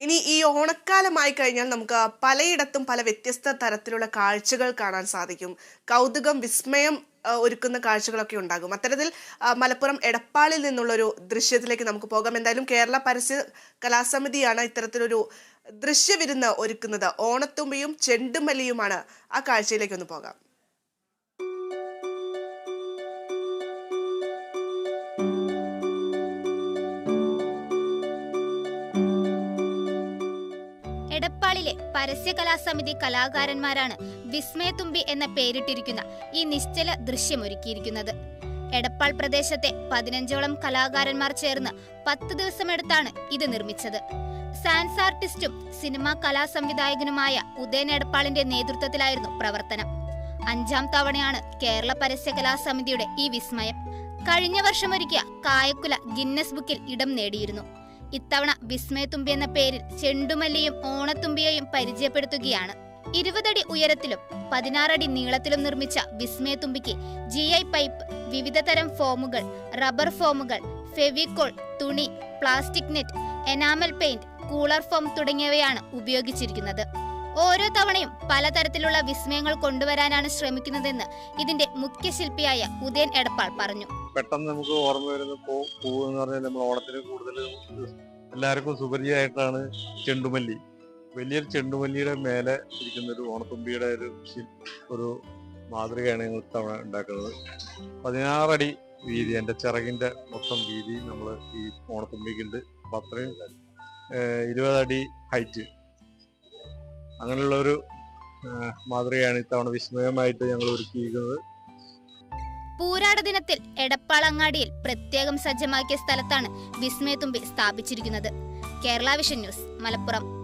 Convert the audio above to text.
ഇനി ഈ ഓണക്കാലമായി കഴിഞ്ഞാൽ നമുക്ക് പലയിടത്തും പല വ്യത്യസ്ത തരത്തിലുള്ള കാഴ്ചകൾ കാണാൻ സാധിക്കും. കൗതുകം വിസ്മയം ഒരുക്കുന്ന കാഴ്ചകളൊക്കെ ഉണ്ടാകും. അത്തരത്തിൽ മലപ്പുറം എടപ്പാളിൽ നിന്നുള്ളൊരു ദൃശ്യത്തിലേക്ക് നമുക്ക് പോകാം. എന്തായാലും കേരള പരസ്യ കലാസമിതിയാണ് ഇത്തരത്തിലൊരു ദൃശ്യവിരുന്ന് ഒരുക്കുന്നത്. ഓണത്തുമ്പിയും ചെണ്ടുമല്ലിയുമാണ് ആ കാഴ്ചയിലേക്ക് ഒന്ന് പോകാം. എടപ്പാളിലെ പരസ്യ കലാസമിതി കലാകാരന്മാരാണ് വിസ്മയത്തുമ്പി എന്ന പേരിട്ടിരിക്കുന്ന ഈ നിശ്ചല ദൃശ്യമൊരുക്കിയിരിക്കുന്നത്. എടപ്പാൾ പ്രദേശത്തെ പതിനഞ്ചോളം കലാകാരന്മാർ ചേർന്ന് പത്ത് ദിവസമെടുത്താണ് ഇത് നിർമ്മിച്ചത്. സാൻസ് ആർട്ടിസ്റ്റും സിനിമാ കലാസംവിധായകനുമായ ഉദയൻ എടപ്പാളിന്റെ നേതൃത്വത്തിലായിരുന്നു പ്രവർത്തനം. അഞ്ചാം തവണയാണ് കേരള പരസ്യ കലാസമിതിയുടെ ഈ വിസ്മയം. കഴിഞ്ഞ വർഷം ഒരുക്കിയ കായക്കുല ഗിന്നസ് ബുക്കിൽ ഇടം നേടിയിരുന്നു. ഇത്തവണ വിസ്മയത്തുമ്പി എന്ന പേരിൽ ചെണ്ടുമല്ലിയും ഓണത്തുമ്പിയെയും പരിചയപ്പെടുത്തുകയാണ്. ഇരുപതടി ഉയരത്തിലും പതിനാറടി നീളത്തിലും നിർമ്മിച്ച വിസ്മയത്തുമ്പിക്ക് ജി ഐ പൈപ്പ് വിവിധ തരം ഫോമുകൾ റബ്ബർ ഫോമുകൾ ഫെവിക്കോൾ തുണി plastic net enamel paint cooler foam തുടങ്ങിയവയാണ് ഉപയോഗിച്ചിരിക്കുന്നത്. ഓരോ തവണയും പലതരത്തിലുള്ള വിസ്മയങ്ങൾ കൊണ്ടുവരാനാണ് ശ്രമിക്കുന്നതെന്ന് ഇതിന്റെ മുഖ്യ ശില്പിയായ ഉദയൻ എടപ്പാൾ പറഞ്ഞു. പെട്ടെന്ന് നമുക്ക് ഓർമ്മ വരുന്ന പൂ എന്ന് പറഞ്ഞാൽ നമ്മൾ ഓണത്തിന് കൂടുതൽ എല്ലാവർക്കും സുപരിചിതമായിട്ടാണ് ചെണ്ടുമല്ലി. വലിയൊരു ചെണ്ടുമല്ലിയുടെ മേലെ ഇരിക്കുന്ന ഒരു ഓണത്തുമ്പിയുടെ ഒരു ഒരു മാതൃകയാണ് ഞങ്ങൾ തവണ ഉണ്ടാക്കുന്നത്. പതിനാറടി വീതി എന്റെ ചിറകിന്റെ മൊത്തം വീതി നമ്മൾ ഈ ഓണത്തുമ്പിക്കുണ്ട്. അപ്പം അത്രയും ഇരുപതടി ഹൈറ്റ്. അങ്ങനെയുള്ള ഒരു മാതൃകയാണ് ഇത്തവണ വിസ്മയമായിട്ട് ഞങ്ങൾ ഒരുക്കിയിരിക്കുന്നത്. പൂരാട ദിനത്തിൽ എടപ്പാളങ്ങാടിയിൽ പ്രത്യേകം സജ്ജമാക്കിയ സ്ഥലത്താണ് വിസ്മയത്തുമ്പി സ്ഥാപിച്ചിരിക്കുന്നത്. Kerala vision news Malappuram.